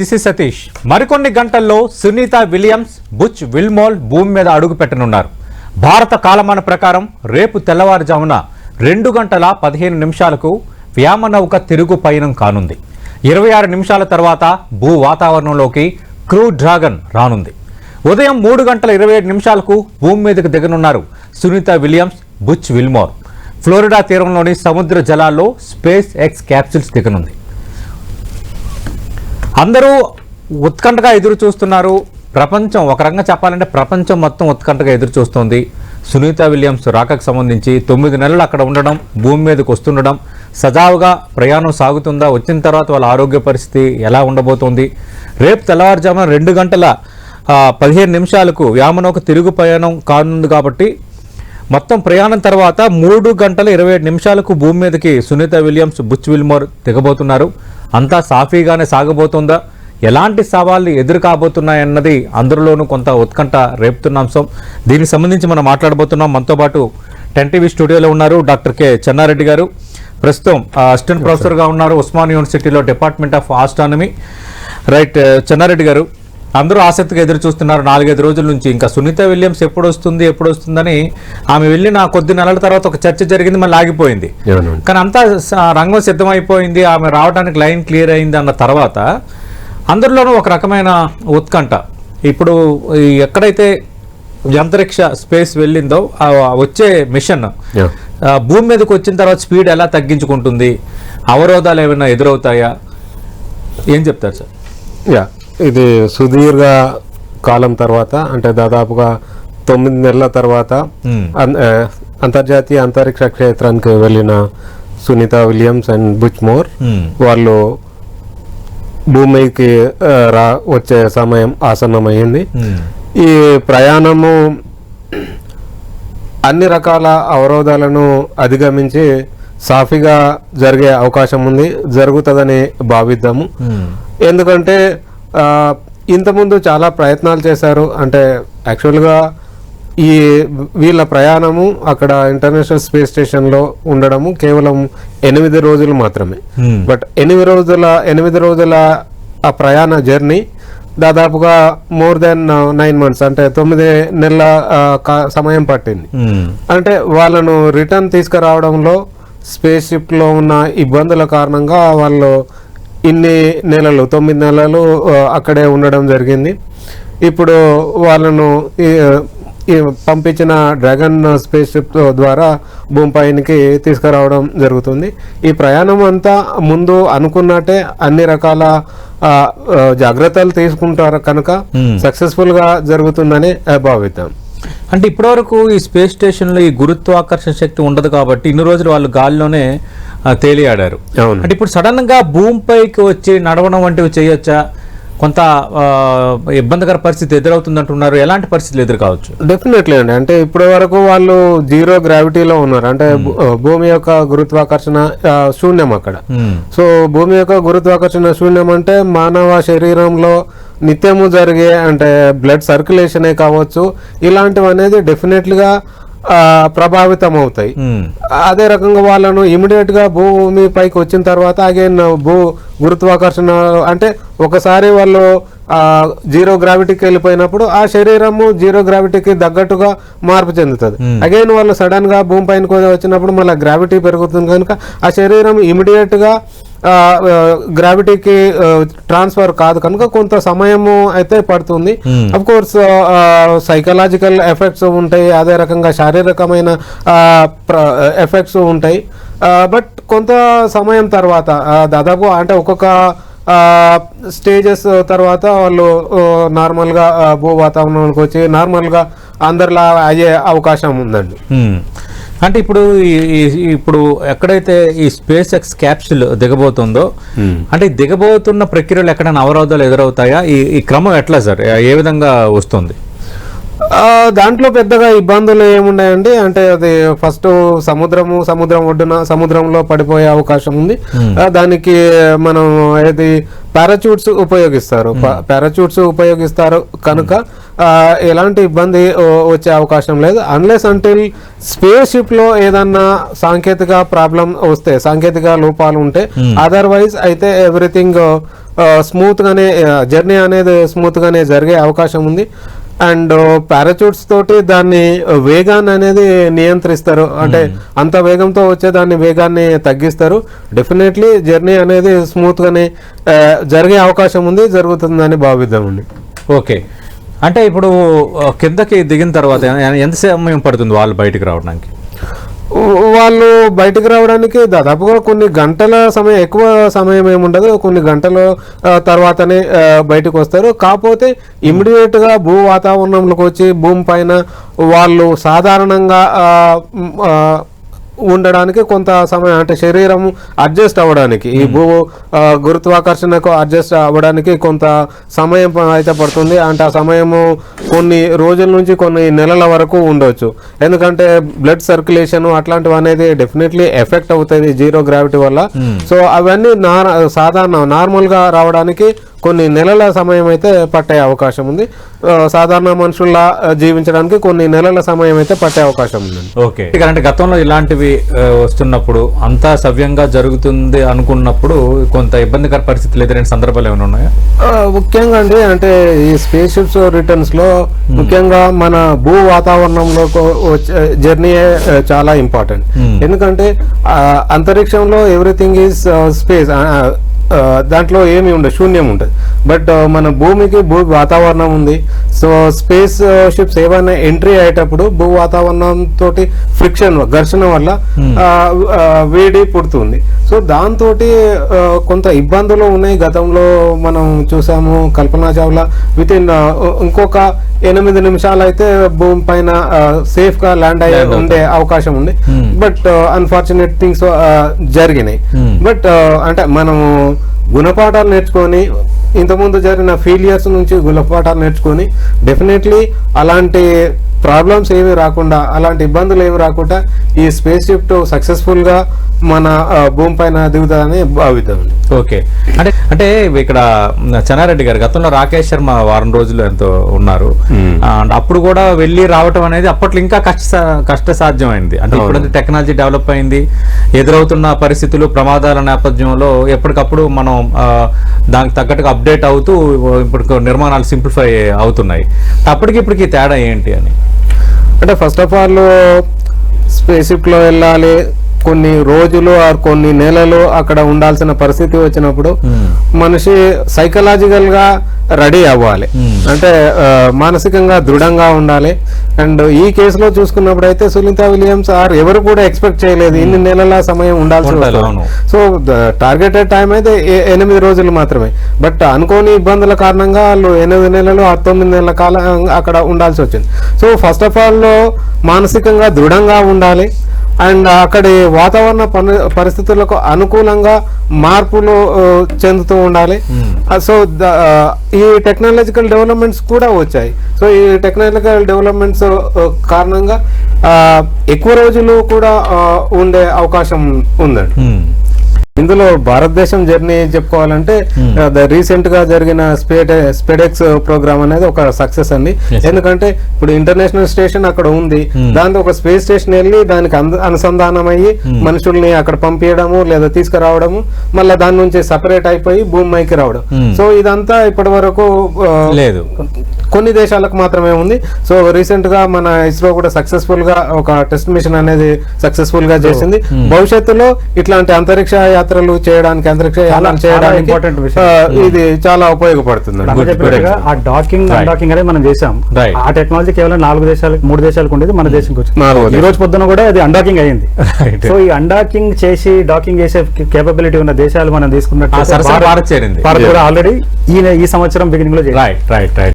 This is Satish మరికొన్ని గంటల్లో Sunitha Williams Butch విల్మోల్ భూమి మీద అడుగు పెట్టనున్నారు. భారత కాలమాన ప్రకారం రేపు తెల్లవారుజామున రెండు గంటల పదిహేను నిమిషాలకు వ్యామనౌక తిరుగు పయనం కానుంది. ఇరవై ఆరు నిమిషాల తర్వాత భూ వాతావరణంలోకి క్రూ డ్రాగన్ రానుంది. ఉదయం మూడు గంటల ఇరవై ఏడు నిమిషాలకు భూమి మీదకు దిగనున్నారు Sunita Williams Butch Wilmore Florida తీరంలోని సముద్ర జలాల్లో స్పేస్ ఎక్స్ క్యాప్సిల్స్ దిగనుంది. అందరూ ఉత్కంఠగా ఎదురు చూస్తున్నారు. ప్రపంచం ఒక రకంగా చెప్పాలంటే ప్రపంచం మొత్తం ఉత్కంఠగా ఎదురు చూస్తుంది. సునీత విలియమ్స్ రాకకు సంబంధించి తొమ్మిది నెలలు అక్కడ ఉండడం భూమి మీదకి వస్తుండడం సజావుగా ప్రయాణం సాగుతుందా వచ్చిన తర్వాత వాళ్ళ ఆరోగ్య పరిస్థితి ఎలా ఉండబోతోంది? రేపు తెల్లవారుజామున రెండు గంటల పదిహేను నిమిషాలకు వ్యామనోక తిరుగు ప్రయాణం కానుంది కాబట్టి మొత్తం ప్రయాణం తర్వాత మూడు గంటల ఇరవై ఏడు నిమిషాలకు భూమి మీదకి సునీత విలియమ్స్ బుచ్ విల్మోర్ దిగబోతున్నారు. అంతా సాఫీగానే సాగబోతుందా? ఎలాంటి సవాళ్ళు ఎదురు కాబోతున్నాయన్నది అందరిలోనూ కొంత ఉత్కంఠ రేపుతున్న అంశం. దీనికి సంబంధించి మనం మాట్లాడబోతున్నాం. మనతో పాటు టెన్ టీవీ స్టూడియోలో ఉన్నారు డాక్టర్ కె చెన్నారెడ్డి గారు. ప్రస్తుతం అసిస్టెంట్ ప్రొఫెసర్గా ఉన్నారు ఉస్మాన్ యూనివర్సిటీలో department of astronomy. Right Chennareddy garu అందరూ ఆసక్తిగా ఎదురు చూస్తున్నారు నాలుగైదు రోజుల నుంచి ఇంకా సునీత విలియమ్స్ ఎప్పుడు వస్తుంది ఎప్పుడు వస్తుందని ఆమె వెళ్ళిన కొద్ది నెలల తర్వాత ఒక చర్చ జరిగింది మళ్ళీ ఆగిపోయింది. కానీ అంతా రంగం సిద్ధమైపోయింది ఆమె రావడానికి లైన్ క్లియర్ అయింది అన్న తర్వాత అందరిలోనూ ఒక రకమైన ఉత్కంఠ. ఇప్పుడు ఎక్కడైతే అంతరిక్ష స్పేస్ వెళ్ళిందో వచ్చే మిషన్ భూమి మీదకి వచ్చిన తర్వాత స్పీడ్ ఎలా తగ్గించుకుంటుంది అవరోధాలు ఏమైనా ఎదురవుతాయా? ఏం చెప్తారు సార్? యా. ఇది సుదీర్ఘ కాలం తర్వాత అంటే దాదాపుగా తొమ్మిది నెలల తర్వాత అంతర్జాతీయ అంతరిక్ష క్షేత్రానికి వెళ్ళిన Sunita Williams and Butch more. వాళ్ళు భూమికి రా వచ్చే సమయం ఆసన్నమైంది. ఈ ప్రయాణము అన్ని రకాల అవరోధాలను అధిగమించి సాఫీగా జరిగే అవకాశం ఉంది జరుగుతుందని భావిద్దాము. ఎందుకంటే ఇంతకుముందు చాలా ప్రయత్నాలు చేశారు అంటే యాక్చువల్గా ఈ వీళ్ళ ప్రయాణము అక్కడ ఇంటర్నేషనల్ స్పేస్ స్టేషన్లో ఉండడము కేవలం ఎనిమిది రోజులు మాత్రమే. బట్ ఎనిమిది రోజుల ఎనిమిది రోజుల ఆ ప్రయాణ జర్నీ దాదాపుగా మోర్ దెన్ నైన్ మంత్స్ అంటే తొమ్మిది నెలల సమయం పట్టింది. అంటే వాళ్ళను రిటర్న్ తీసుకురావడంలో స్పేస్ షిప్లో ఉన్న ఇబ్బందుల కారణంగా వాళ్ళు ఇన్ని నెలలు తొమ్మిది నెలలు అక్కడే ఉండడం జరిగింది. ఇప్పుడు వాళ్ళను పంపించిన డ్రాగన్ స్పేస్ షిప్ ద్వారా భూమిపైనికి తీసుకురావడం జరుగుతుంది. ఈ ప్రయాణం అంతా ముందు అనుకున్నట్టే అన్ని రకాల జాగ్రత్తలు తీసుకుంటారు కనుక Hmm. సక్సెస్ఫుల్గా జరుగుతుందని భావిద్దాం. అంటే ఇప్పటివరకు ఈ స్పేస్ స్టేషన్లో ఈ గురుత్వాకర్షణ శక్తి ఉండదు కాబట్టి ఇన్ని రోజులు వాళ్ళు గాల్లోనే తేలియాడారు. అంటే ఇప్పుడు సడన్గా భూమిపైకి వచ్చి నడవడం వంటివి చేయొచ్చా? కొంత ఇబ్బందికర పరిస్థితి ఎదురవుతుందంటున్నారు. ఎలాంటి పరిస్థితులు ఎదురు కావచ్చు డెఫినెట్లీ అండి. అంటే ఇప్పటి వరకు వాళ్ళు జీరో గ్రావిటీలో ఉన్నారు. అంటే భూ- భూమి యొక్క గురుత్వాకర్షణ శూన్యం అక్కడ. Hmm. సో భూమి యొక్క గురుత్వాకర్షణ శూన్యం అంటే మానవ శరీరంలో నిత్యము జరిగే అంటే బ్లడ్ సర్క్యులేషనే కావచ్చు ఇలాంటివి అనేది డెఫినెట్లీగా ప్రభావితం అవుతాయి. అదే రకంగా వాళ్ళను ఇమీడియట్గా భూమి పైకి వచ్చిన తర్వాత అగైన్ భూ గురుత్వాకర్షణ అంటే ఒకసారి వాళ్ళు జీరో గ్రావిటీకి వెళ్ళిపోయినప్పుడు ఆ శరీరము జీరో గ్రావిటీకి తగ్గట్టుగా మార్పు చెందుతుంది. అగైన్ వాళ్ళు సడన్గా భూమి పైన వచ్చినప్పుడు మళ్ళీ గ్రావిటీ పెరుగుతుంది కనుక ఆ శరీరం ఇమీడియట్గా గ్రావిటీకి ట్రాన్స్ఫర్ కాదు. కనుక కొంత సమయము అయితే పడుతుంది. అఫ్ కోర్స్ సైకలాజికల్ ఎఫెక్ట్స్ ఉంటాయి. అదే రకంగా శారీరకమైన ఎఫెక్ట్స్ ఉంటాయి. బట్ కొంత సమయం తర్వాత దాదాపు అంటే ఒక్కొక్క స్టేజెస్ తర్వాత వాళ్ళు నార్మల్గా భూ వాతావరణంలోకి వచ్చి నార్మల్గా అందరిలా అయ్యే అవకాశం ఉందండి. Hmm. అంటే ఇప్పుడు ఇప్పుడు ఎక్కడైతే ఈ స్పేస్ ఎక్స్ క్యాప్సుల్ దిగబోతుందో అంటే ఈ దిగబోతున్న ప్రక్రియలో ఎక్కడైనా అవరోధాలు ఎదురవుతాయా? ఈ ఈ క్రమం ఎట్లా సార్? ఏ విధంగా వస్తుంది? ఆ, దాంట్లో పెద్దగా ఇబ్బందులు ఏమున్నాయండి? అంటే అది ఫస్ట్ సముద్రము సముద్రం ఒడ్డున సముద్రంలో పడిపోయే అవకాశం ఉంది. ఆ, దానికి మనం ఏది పారాచూట్స్ ఉపయోగిస్తారు. పారాచూట్స్ ఉపయోగిస్తారు కనుక ఎలాంటి ఇబ్బంది వచ్చే అవకాశం లేదు. అన్లెస్ అంటిల్ స్పేస్ షిప్లో ఏదన్నా సాంకేతిక ప్రాబ్లం వస్తే సాంకేతిక లోపాలు ఉంటే అదర్వైజ్ అయితే ఎవ్రీథింగ్ స్మూత్ గానే జర్నీ అనేది స్మూత్ గానే జరిగే అవకాశం ఉంది. అండ్ పారాచూట్స్ తోటి దాన్ని వేగాన్ని అనేది నియంత్రిస్తారు. అంటే అంత వేగంతో వచ్చే దాన్ని వేగాన్ని తగ్గిస్తారు. డెఫినెట్లీ జర్నీ అనేది స్మూత్ గానే జరిగే అవకాశం ఉంది జరుగుతుందని భావిద్దామండి. ఓకే అంటే ఇప్పుడు కిందకి దిగిన తర్వాత ఎంత సమయం పడుతుంది వాళ్ళు బయటకు రావడానికి? వాళ్ళు బయటకు రావడానికి దాదాపుగా కొన్ని గంటల సమయం ఎక్కువ సమయం ఏమి ఉండదు. కొన్ని గంటల తర్వాతనే బయటకు వస్తారు. కాకపోతే ఇమ్మీడియట్గా భూ వాతావరణంలోకి వచ్చి భూమి పైన వాళ్ళు సాధారణంగా ఉండడానికి కొంత సమయం అంటే శరీరం అడ్జస్ట్ అవ్వడానికి ఈ భూ ఆ, గురుత్వాకర్షణకు అడ్జస్ట్ అవ్వడానికి కొంత సమయం అయితే పడుతుంది. అంటే ఆ సమయము కొన్ని రోజుల నుంచి కొన్ని నెలల వరకు ఉండొచ్చు. ఎందుకంటే బ్లడ్ సర్క్యులేషన్ అట్లాంటివి అనేది డెఫినెట్లీ ఎఫెక్ట్ అవుతుంది జీరో గ్రావిటీ వల్ల. సో అవన్నీ నార్ సాధారణ నార్మల్గా రావడానికి కొన్ని నెలల సమయం అయితే పట్టే అవకాశం ఉంది. సాధారణ మనుషుల్లా జీవించడానికి కొన్ని నెలల సమయం అయితే పట్టే అవకాశం ఉంది. ఓకే. అంటే గతంలో ఇలాంటివి వస్తున్నప్పుడు అంతా సవ్యంగా జరుగుతుంది అనుకున్నప్పుడు కొంత ఇబ్బందికర పరిస్థితులు ఎదురైన సందర్భాలు ఏమైనా ఉన్నాయా? ముఖ్యంగా అండి అంటే ఈ స్పేస్ షిప్స్ రిటర్న్స్లో ముఖ్యంగా మన భూ వాతావరణంలో వచ్చే జర్నీ చాలా ఇంపార్టెంట్ Hmm. ఎందుకంటే అంతరిక్షంలో ఎవ్రీథింగ్ ఈజ్ స్పేస్ దాంట్లో ఏమి ఉండదు శూన్యం ఉంటుంది. బట్ మన భూమికి భూ వాతావరణం ఉంది. సో స్పేస్ షిప్స్ ఏమైనా ఎంట్రీ అయ్యేటప్పుడు భూ వాతావరణం తోటి ఫ్రిక్షన్ ఘర్షణ వల్ల ఆ, వేడి పుడుతుంది. సో దాంతో కొంత ఇబ్బందులు ఉన్నాయి. గతంలో మనం చూసాము కల్పనా చావ్లా విత్ ఇన్ ఇంకొక ఎనిమిది నిమిషాలు అయితే భూమి పైన సేఫ్గా ల్యాండ్ అయ్యే ఉండే అవకాశం ఉంది. Hmm. బట్ అన్ఫార్చునేట్ థింగ్స్ జరిగినాయి. Hmm. బట్ అంటే మనము గుణపాఠాలు నేర్చుకొని ఇంతకుముందు జరిగిన ఫెయిలియర్స్ నుంచి గుణపాఠాలు నేర్చుకొని డెఫినెట్లీ అలాంటి ప్రాబ్లమ్స్ ఏమి రాకుండా అలాంటి ఇబ్బందులు ఏమి రాకుండా ఈ స్పేస్ షిఫ్ట్ సక్సెస్ఫుల్గా మన భూమి పైన దిగుతుందని భావిద్దాం ఓకే. అంటే అంటే ఇక్కడ చెన్నారెడ్డి గారు గతంలో రాకేష్ శర్మ వారం రోజులు ఎంతో ఉన్నారు. అప్పుడు కూడా వెళ్ళి రావటం అనేది అప్పట్లో ఇంకా కష్ట కష్ట సాధ్యమైంది అంటే ఇప్పుడు టెక్నాలజీ డెవలప్ అయింది. ఎదురవుతున్న పరిస్థితులు ప్రమాదాల నేపథ్యంలో ఎప్పటికప్పుడు మనం దానికి తగ్గట్టుగా అప్డేట్ అవుతూ ఇప్పుడు నిర్మాణాలు సింప్లిఫై అవుతున్నాయి. అప్పటికి ఇప్పటికి తేడా ఏంటి అని? అంటే ఫస్ట్ ఆఫ్ ఆల్ స్పేస్లో వెళ్ళాలి కొన్ని రోజులు ఆర్ కొన్ని నెలలు అక్కడ ఉండాల్సిన పరిస్థితి వచ్చినప్పుడు Hmm. మనిషి సైకలాజికల్గా రెడీ అవ్వాలి. Hmm. అంటే మానసికంగా దృఢంగా ఉండాలి. అండ్ ఈ కేసులో చూసుకున్నప్పుడు అయితే సునీత విలియమ్స్ ఆర్ ఎవరు కూడా ఎక్స్పెక్ట్ చేయలేదు. ఇన్ని నెలల సమయం ఉండాల్సి ఉండాలి, వస్తుంది. సో టార్గెటెడ్ టైం అయితే ఎనిమిది రోజులు మాత్రమే. బట్ అనుకోని ఇబ్బందుల కారణంగా వాళ్ళు ఎనిమిది నెలలు ఆ తొమ్మిది నెలల కాలం అక్కడ ఉండాల్సి వచ్చింది. సో ఫస్ట్ ఆఫ్ ఆల్ మానసికంగా దృఢంగా ఉండాలి. అండ్ అక్కడి వాతావరణ పరిస్థితులకు అనుకూలంగా మార్పులు చెందుతూ ఉండాలి. సో ద- ఆ, ఈ టెక్నాలజికల్ డెవలప్మెంట్స్ కూడా వచ్చాయి. సో ఈ టెక్నాలజికల్ డెవలప్మెంట్స్ కారణంగా ఎక్కువ రోజులు కూడా ఉండే అవకాశం ఉందండి. Hmm. ఇందులో భారతదేశం జర్నీ చెప్పుకోవాలంటే రీసెంట్గా జరిగిన స్పేడ్ స్పెడెక్స్ ప్రోగ్రామ్ అనేది ఒక సక్సెస్ అండి. ఎందుకంటే ఇప్పుడు ఇంటర్నేషనల్ స్టేషన్ అక్కడ ఉంది Hmm. దాంతో ఒక స్పేస్ స్టేషన్ వెళ్ళి దానికి అనుసంధానం అయ్యి Hmm. మనుషుల్ని అక్కడ పంపించడము లేదా తీసుకురావడము మళ్ళీ దాని నుంచి సపరేట్ అయిపోయి భూమికి రావడం Hmm. సో ఇదంతా ఇప్పటి వరకు లేదు కొన్ని దేశాలకు మాత్రమే ఉంది. సో రీసెంట్గా మన ఇస్రో కూడా సక్సెస్ఫుల్గా ఒక టెస్ట్ మిషన్ అనేది సక్సెస్ఫుల్గా చేసింది. భవిష్యత్తులో ఇట్లాంటి అంతరిక్ష యాత్రలు చేయడానికి అంతరిక్ష చాలా చేయడానికి ఇది చాలా ఉపయోగపడుతుంది. ఆ డాకింగ్. అన్డాకింగ్ అనేది మనం చేసాం. ఆ టెక్నాలజీ కేవలం నాలుగు దేశాలకు మూడు దేశాలకు ఉండేది మన దేశంకి వచ్చింది ఈ రోజు పొద్దున కూడా అది అన్డాకింగ్ అయ్యింది. Right. సో ఈ అన్డాకింగ్ చేసి డాకింగ్ చేసే కేపబిలిటీ ఉన్న దేశాలు మనం తీసుకున్నట్టు భారత్ కూడా ఆల్రెడీ ఈ సంవత్సరం బిగినింగ్లో రైట్ రైట్ రైట్